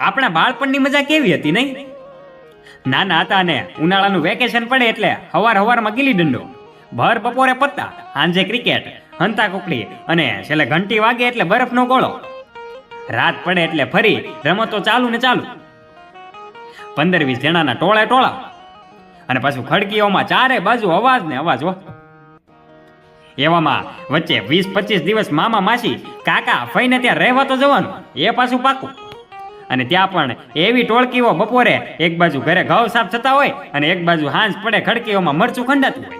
આપણા બાળપણની મજા કેવી હતી, નહીં? નાના હતા ને ઉનાળાનું વેકેશન પડે એટલે હવાર હવારમાં ગીલી દંડો ભર બપોરે પત્તા સાંજે ક્રિકેટ હંતા કુકડી અને છેલ્લે ઘંટી વાગે એટલે બરફનો ગોળો. રાત પડે એટલે ફરી રમતો ચાલુ ને ચાલુ. પંદર વીસ જણાના ટોળે ટોળા. અને પાછું ખડકીઓમાં ચારે બાજુ અવાજ ને અવાજ, હો. એવામાં વચ્ચે વીસ પચીસ દિવસ મામા માસી કાકા ફઈને ત્યાં રહેવા તો જવાનું, એ પાછું પાકું. અને ત્યાં પણ એવી ટોળકીઓ બપોરે એક બાજુ ઘરે ઘઉં સાફ થતા હોય અને એક બાજુ હાંજ પડે ખડકીઓમાં મરચું ખંડાતું હોય.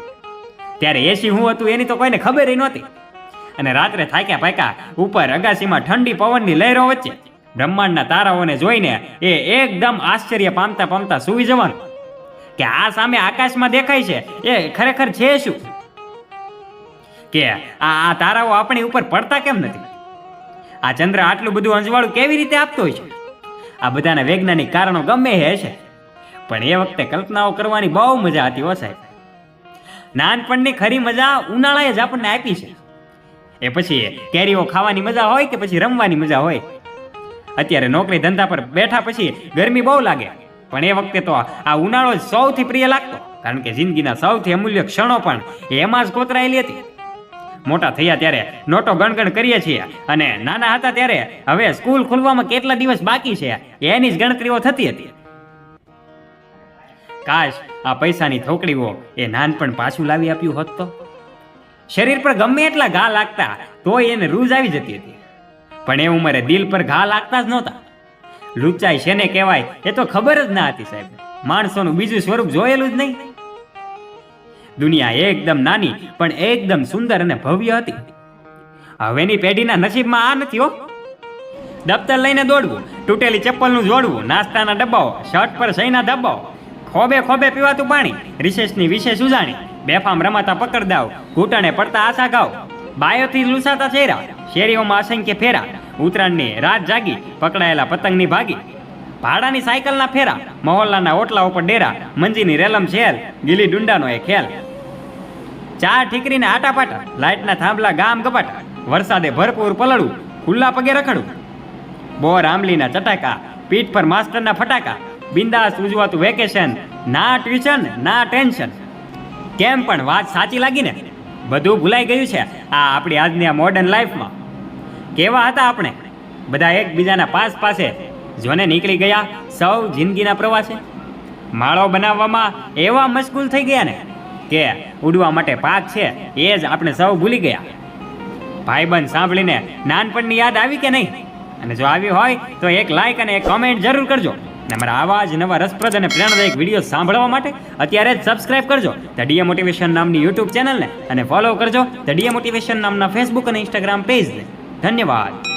ત્યારે એસી હું હતું એની તો કોઈને ખબર નહોતી. અને રાત્રે થાક્યા પાક્યા ઉપર અગાસીમાં ઠંડી પવનની લહેરો વચ્ચે બ્રહ્માંડના તારાઓને જોઈને એ એકદમ આશ્ચર્ય પામતા પામતા સૂઈ જવાનું. કે આ સામે આકાશમાં દેખાય છે, એ ખરેખર છે શું? કે આ આ તારાઓ આપણી ઉપર પડતા કેમ નથી? આ ચંદ્ર આટલું બધું અંજવાળું કેવી રીતે આપતો હોય છે? આ બધાના વૈજ્ઞાનિક કારણો ગમે હે છે. પણ એ વખતે કલ્પનાઓ કરવાની બહુ મજા હતી હો સાહેબ. નાનપણની ખરી મજા ઉનાળાએ જ આપણને આપી છે. એ પછી કેરીઓ ખાવાની મજા હોય કે પછી રમવાની મજા હોય? અત્યારે નોકરી ધંધા પર બેઠા પછી ગરમી બહુ લાગે. પણ એ વખતે તો આ ઉનાળો જ સૌથી પ્રિય લાગતો. કારણ કે જિંદગીના સૌથી અમૂલ્ય ક્ષણો પણ એમાં જ કોતરાયેલી હતી. મોટા થયા ત્યારે નોટો ગણગણ કરીએ છીએ. અને નાના હતા ત્યારે હવે સ્કૂલ ખુલવામાં કેટલા દિવસ બાકી છે? એની જ ગણતરીઓ થતી હતી. કાશ આ પૈસાની થોકડીઓ એ નાનપણ પાછું લાવી આપ્યું હોત તો? શરીર પર ગમે એટલા ઘા લાગતા તોય એને રૂજ આવી જતી હતી. પણ એ ઉંમરે દિલ પર ઘા લાગતા જ નહોતા. લુચાઈ શેને કહેવાય એ તો ખબર જ ના હતી સાહેબ. માણસોનું બીજું સ્વરૂપ જોયેલું જ નહીં. દુનિયા એકદમ નાની, પણ એકદમ સુંદર અને ભવ્ય હતી. હવેની પેઢીના નસીબમાં આ નથી હો. દફતર લઈને દોડવું, તૂટેલી ચપ્પલનું જોડવું, નાસ્તાના ડબ્બાઓ, શર્ટ પર સહીના ધબ્બાઓ, ખોબે ખોબે પીવાતું પાણી, રિસેસની વિશેષ ઉજાણી, બેફામ રમાતા પકડદાવ ઘૂંટણે પડતા આશા ગાવ બાયોથી લૂસાતા ચહેરા, શેરીઓમાં અસંખ્ય ફેરા, ઉત્તરાયણની રાત જાગી, પકડાયેલા પતંગની ભાગી, ભાડાની સાયકલના ફેરા, મહોલ્લાના ઓટલા ઉપર ડેરા, મંજીની રેલમ શેર ગીલી ડુંડાનો એ ખેલ. ચાર ઠીકરીને આટાપાટા, લાઇટના થાંભલા ગામ ગપાટા વરસાદે ભરપૂર પલળવું ખુલ્લા પગે રખડું. બોર આંબલીના ચટાકા, પીઠ પર માસ્ટરના ફટાકા, બિંદાસ ઉજવાતું વેકેશન, ના ટ્યુશન, ના ટેન્શન. કેમ પણ વાત સાચી લાગી ને બધું ભૂલાઈ ગયું છે આ આપણી આજની આ મોડર્ન લાઈફમાં કેવા હતા આપણે? બધા એકબીજાના પાસ પાસે જોને નીકળી ગયા સૌ જિંદગીના પ્રવાસે? માળો બનાવવામાં એવા મશગુલ થઈ ગયા ને? કે ઉડવા માટે પાક છે, એ જ આપણે સૌ ભૂલી ગયા. ભાઈબંધ સાંભળીને નાનપણની યાદ આવી કે નહીં? અને જો આવી હોય, તો એક લાઈક અને એક કોમેન્ટ જરૂર કરજો. અને મારા આવા જ નવા રસપ્રદ અને પ્રેરણાદાયક વીડિયો સાંભળવા માટે અત્યારે જ સબસ્ક્રાઇબ કરજો. ધ ડીએ મોટિવેશન નામની યુટ્યુબ ચેનલને અને ફોલો કરજો. ધ ડીએ મોટિવેશન નામના ફેસબુક અને ઇન્સ્ટાગ્રામ પેજને ધન્યવાદ.